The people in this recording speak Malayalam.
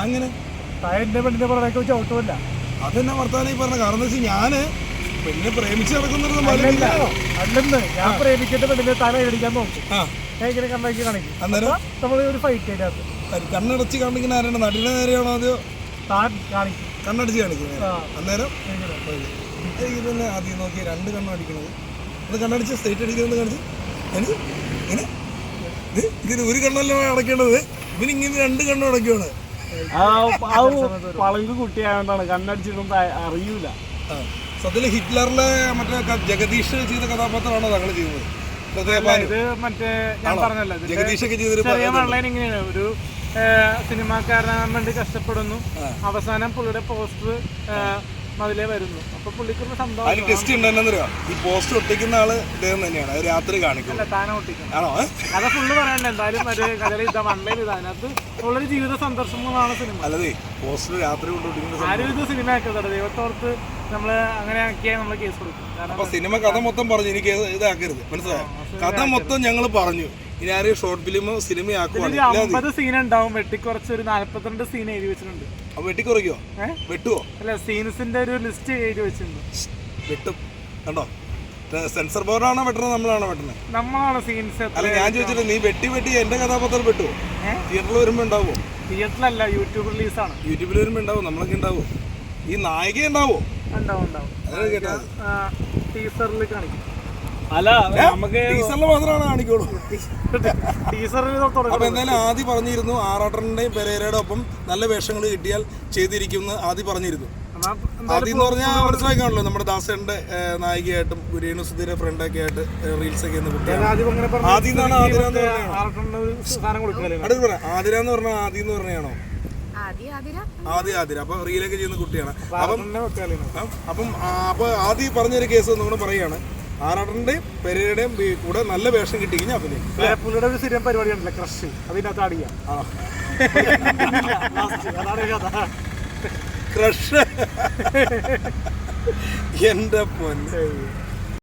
അങ്ങനെ അതെന്നെ വർത്താനം ഈ പറഞ്ഞ? കാരണം വെച്ചാൽ ഞാൻ പെണ്ണിനെ പ്രേമിച്ച് നടക്കുന്നത് അല്ലെന്ന്. ഞാൻ പ്രേമിക്കേണ്ട പെണ്ണിനെ തല ഇടിക്കാൻ നോക്കും ആ. ഞാൻ ഇങ്ങനെ കണ്ണാക്കി കാണിക്കും. അന്നേരം? നമ്മൾ ഒരു ഫൈറ്റ് അതിനകത്ത് കണ്ണടച്ച് കാണിക്കുന്ന ആരാണ്? നടിയുടെ നേരെയാണോ താൻ കാണിക്കും. കണ്ണടച്ച് കാണിക്കുന്നത് അന്നേരം? ഇങ്ങനെ. എനിക്ക് തന്നെ ആദ്യം നോക്കി രണ്ട് കണ്ണടിക്കണത്. അത് കണ്ണടിച്ച് സ്ട്രേറ്റ് അടിക്കുന്നത് കാണിച്ച്. ഇതിന് ഒരു കണ്ണല്ലോ അടയ്ക്കേണ്ടത്. ഇവനിങ്ങനെ രണ്ട് കണ്ണും അടയ്ക്കുവാണ്. പളങ്ക് കുട്ടിയായോണ്ടാണ് കണ്ണടിച്ചിട്ടൊന്നും അറിയൂല. സത്യത്തിൽ ഹിറ്റ്ലറിലെ മറ്റേ ജഗദീഷ് ചെയ്ത കഥാപാത്രമാണോ താങ്കൾ ചെയ്യുന്നത് ഇത് മറ്റേ ഞാൻ പറഞ്ഞല്ലോ ചെറിയ വെള്ളൻ ഇങ്ങനെയാണ്. ഒരു സിനിമാക്കാരനാകാൻ വേണ്ടി കഷ്ടപ്പെടുന്നു. അവസാനം പുള്ളിയുടെ പോസ്റ്റർ അതിലേ വരുന്നു. അപ്പൊ സംഭവം ടെസ്റ്റ് ഉണ്ടെന്നറിയോ? ഈ പോസ്റ്റ് ഒട്ടിക്കുന്ന ആൾ ഇദ്ദേഹം തന്നെയാണ്. അത് രാത്രി കാണിക്കും. അല്ല താനെ ഒട്ടിക്കണം ആണോ? ഏ? കഥ ഫുള്ള് പറയണ്ട എന്തായാലും ഒരു കഥയിൽ ഇതാ വൺലൈൻ ഇതാ. അതിനകത്ത് ഉള്ളൊരു ജീവിത സന്ദർശനമാണ് സിനിമ അല്ലതേ പോസ്റ്റർ രാത്രി. ആരും ഇത് സിനിമ ആക്കുന്നത് ദൈവത്തോർത്ത് നമ്മൾ അങ്ങനെ ആക്കിയാൽ നമ്മൾ കേസ് കൊടുക്കും. അപ്പൊ സിനിമ കഥ മൊത്തം പറഞ്ഞു എനിക്ക് ഇത് ഇതാക്കരുത്. മനസ്സിലായോ? കഥ മൊത്തം ഞങ്ങൾ പറഞ്ഞു. ഇനി ആരെയും ഷോർട്ട് ഫിലിമോ സിനിമയാക്കുവാണ് അമ്പത് സീൻ ഉണ്ടാവും. വെട്ടിക്കുറച്ച് ഒരു നാല്പത്തിരണ്ട് സീൻ എഴുതി വെച്ചിട്ടുണ്ട്. വെട്ടിക്കുറയ്ക്കോ വെട്ടുവോ? അല്ല സീൻസിന്റെ ഒരു ലിസ്റ്റ് എഴുതി വെച്ചിട്ടുണ്ട്. വെട്ടും. കണ്ടോ? സെൻസർ ബോർഡാണോ വെട്ടണത് നമ്മളാണോ വെട്ടണത് നമ്മളാണ് സീൻസ് അല്ല ഞാൻ ചോദിച്ചിട്ട് നീ വെട്ടി വെട്ടി എന്റെ കഥാപാത്രം വെട്ടുവോ? തിയേറ്ററിൽ വരുമ്പോ ഉണ്ടാവോ തിയേറ്ററിലല്ല യൂട്യൂബ് റിലീസാണ്. യൂട്യൂബിൽ വരുമ്പോ ഉണ്ടാവും നമ്മളൊക്കെ ഉണ്ടാവോ ഈ നായിക ഉണ്ടാവോ ഉണ്ടാവും. ഉണ്ടാവും ടീസറിൽ കാണിക്കും. അല്ല നമുക്ക് ടീസറിൽ മാത്രമാണ് കാണിക്കുള്ളൂ. അപ്പൊ എന്തായാലും ആദ്യം പറഞ്ഞിരുന്നു ആറാട്ടന്റെയും പെരേരയുടെ ഒപ്പം നല്ല വേഷങ്ങൾ കിട്ടിയാൽ ചെയ്തിരിക്കുമെന്ന് ആദ്യം പറഞ്ഞിരുന്നു. ആദ്യം എന്ന് പറഞ്ഞാൽ മനസ്സിലാക്കാണല്ലോ നമ്മുടെ ദാസന്റെ നായികയായിട്ടും ഗുരുവിനു സുധീര ഫ്രണ്ട് ഒക്കെ ആയിട്ട് റീൽസ് ഒക്കെ ആദിര ആദ്യം പറഞ്ഞു ആദ്യം എന്ന് പറഞ്ഞാൽ പറഞ്ഞാൽ ആദ്യം എന്ന് പറഞ്ഞാണോ? ആദ്യം ആദിര. അപ്പൊ റീലൊക്കെ ചെയ്യുന്ന കുട്ടിയാണ്. അപ്പം അപ്പം അപ്പൊ ആദ്യം പറഞ്ഞൊരു കേസ് ഒന്നുകൂടെ പറയാണ് ആറാട്ടന്റെയും പെരയുടെയും കൂടെ നല്ല വേഷം കിട്ടി കഴിഞ്ഞാൽ അഭിനയം പുള്ളിയുടെ ഒരു സ്ഥിരം പരിപാടി ഉണ്ടല്ലോ ക്രഷ് അതിനകത്ത് അടിയാ ആ. അതാണ് കഥ ക്രഷ് എന്റെ പൊന്ന്.